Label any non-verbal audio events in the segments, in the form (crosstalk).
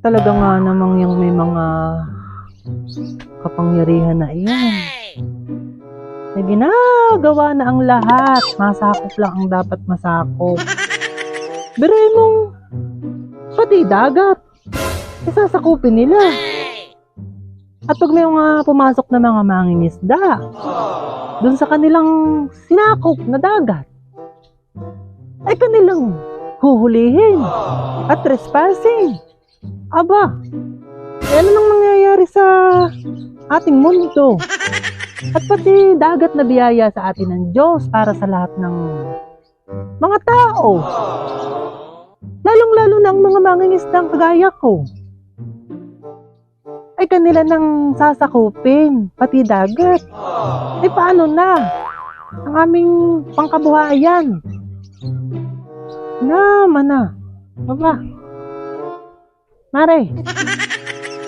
Talaga nga namang yung may mga kapangyarihan na iyan. Na ginagawa na ang lahat. Masakop lang ang dapat masakop. (laughs) Biray mong pati dagat. Isasakupin nila. At pag may mga pumasok na mga mangingisda, dun sa kanilang sinakop na dagat, ay kanilang huhulihin at trespassing. Aba, eh, ano nang nangyayari sa ating mundo? At pati dagat na biyaya sa atin ng Diyos para sa lahat ng mga tao. Lalong-lalo na ang mga mangingisdang kagaya ko. Ay kanila nang sasakupin, pati dagat. Eh paano na? Ang aming pangkabuhayan. Na. Aba. Mare,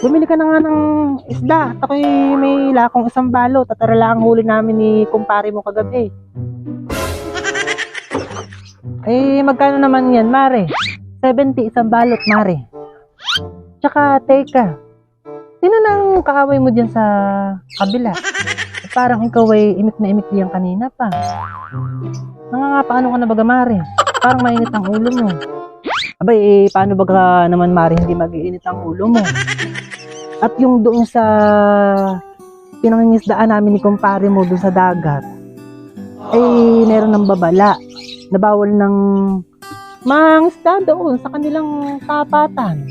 bumili ka na nga ng isda. At ako'y may lakong isang balot at arala ang huli namin ni kumpare mo kagabi. Eh, magkano naman yan, Mare? 70 isang balot, Mare. Tsaka, teka. Sino nang kaaway mo dyan sa kabila? Parang ikaw ay imik na imik diyan kanina pa. Nangangapaano ka na baga, Mare? Parang mainit ang ulo mo. Abay, eh, paano baga naman, Mare, hindi mag-iinit ang ulo mo? At yung doon sa pinangingisdaan namin ni kumpare mo doon sa dagat, ay meron ng babala na bawal ng mangisda doon sa kanilang tapatan.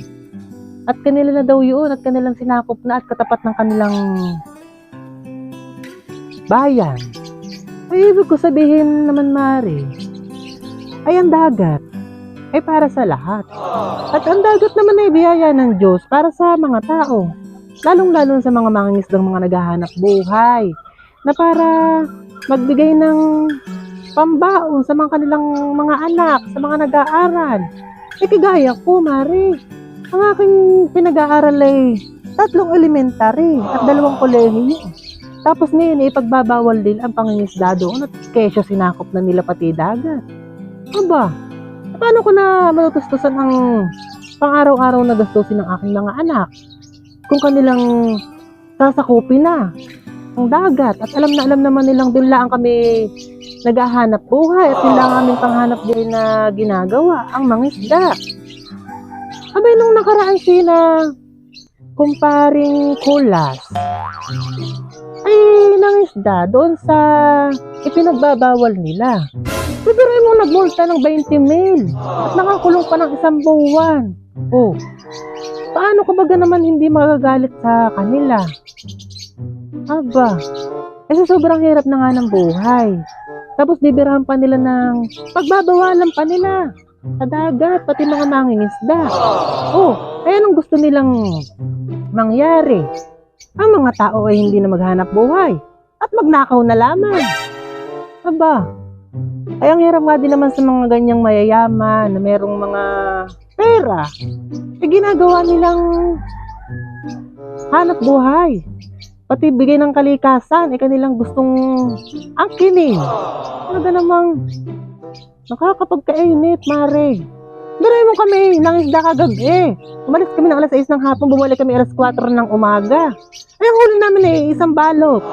At kanila na daw yun at kanilang sinakop na at katapat ng kanilang bayan. Ay, ibig ko sabihin naman, Mari, ay ang dagat ay para sa lahat. At ang dagat naman ay biyaya ng Diyos para sa mga tao. Lalong-lalo sa mga mangingisdang mga naghahanap buhay na para magbigay ng pambaon sa mga kanilang mga anak, sa mga nag-aaral. Eh, kagaya ko, Mari. Ang aking pinag-aaral ay tatlong elementary at dalawang kolehiyo. Tapos ngayon, ipagbabawal din ang pangingisda doon at kesyo sinakop na nila pati dagat. Aba, paano ko na matutustusan ang pang-araw-araw na gastusin ng aking mga anak? Kung kanilang sasakupin na ang dagat at alam na alam naman nilang din lang kami naghahanap buhay at lang ang aming panghanap din na ginagawa, ang mangisda. Abay, nung nakaraan sina kumparing kulas, ay nangisda doon sa ipinagbabawal nila. Siguro mo nagmulta ng 20 mil at nakakulong pa ng isang buwan. Oh, paano ko baga naman hindi magagalit sa kanila? Aba, kasi sobrang hirap na nga ng buhay. Tapos bibirahan pa nila ng pagbabawalan pa nila sa dagat, pati mga mangingisda. Oh, ay anong gusto nilang mangyari? Ang mga tao ay hindi na maghanap buhay at magnakaw na lamang. Aba, ay ang hirap nga din naman sa mga ganyang mayayaman na merong mga pera. Eh ginagawa nilang hanap buhay. Pati bigay ng kalikasan, eh kanilang gustong angkinin. Talaga namang nakakapagkainit, mare. Diray mo kami, nangisda kagabi. Umalis kami ng alas 6 ng hapon, bumalik kami alas 4 ng umaga. Ay, ang huli namin eh, isang balot.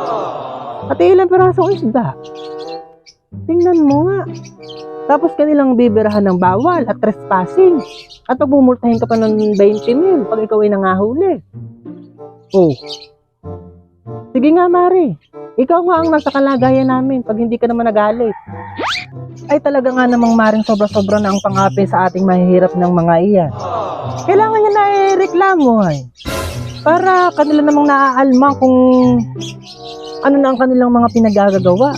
At ilang pirasong isda. Tingnan mo nga. Tapos kanilang bibirahan ng bawal at trespassing. At pag bumultahin ka pa ng 20 mil pag ikaw ay nangahuli. Oh. Sige nga, Mari. Ikaw nga ang nasa kalagayan namin pag hindi ka naman nagalit. Ay talaga nga namang maring sobra-sobra na ang pangapi sa ating mahihirap ng mga iyan. Kailangan niya na i-reklamo ay. Para kanila namang naaalma kung ano na ang kanilang mga pinagagagawa.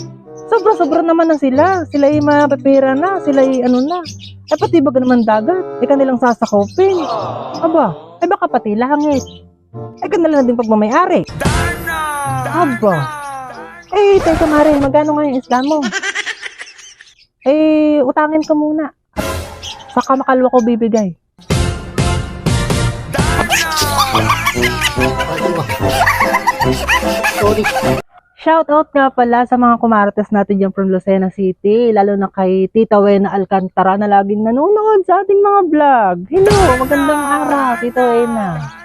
Sobra-sobra naman na sila. Sila ay mapipira na. Sila ay ano na. Ay pati ba naman dagat? Ay kanilang sasakopin. Aba, ay baka pati langit. Ay kanila na din pagmamayari. Aba. Eh, teka Mare, magkano nga yung isda mo? Eh, utangin ka muna. Saka makalwa ko bibigay. Sorry. Shoutout nga pala sa mga kumarates natin dyan from Lucena City, lalo na kay Tita Wena Alcantara na laging nanonood sa ating mga vlog. Hello, magandang araw, Tita Wena.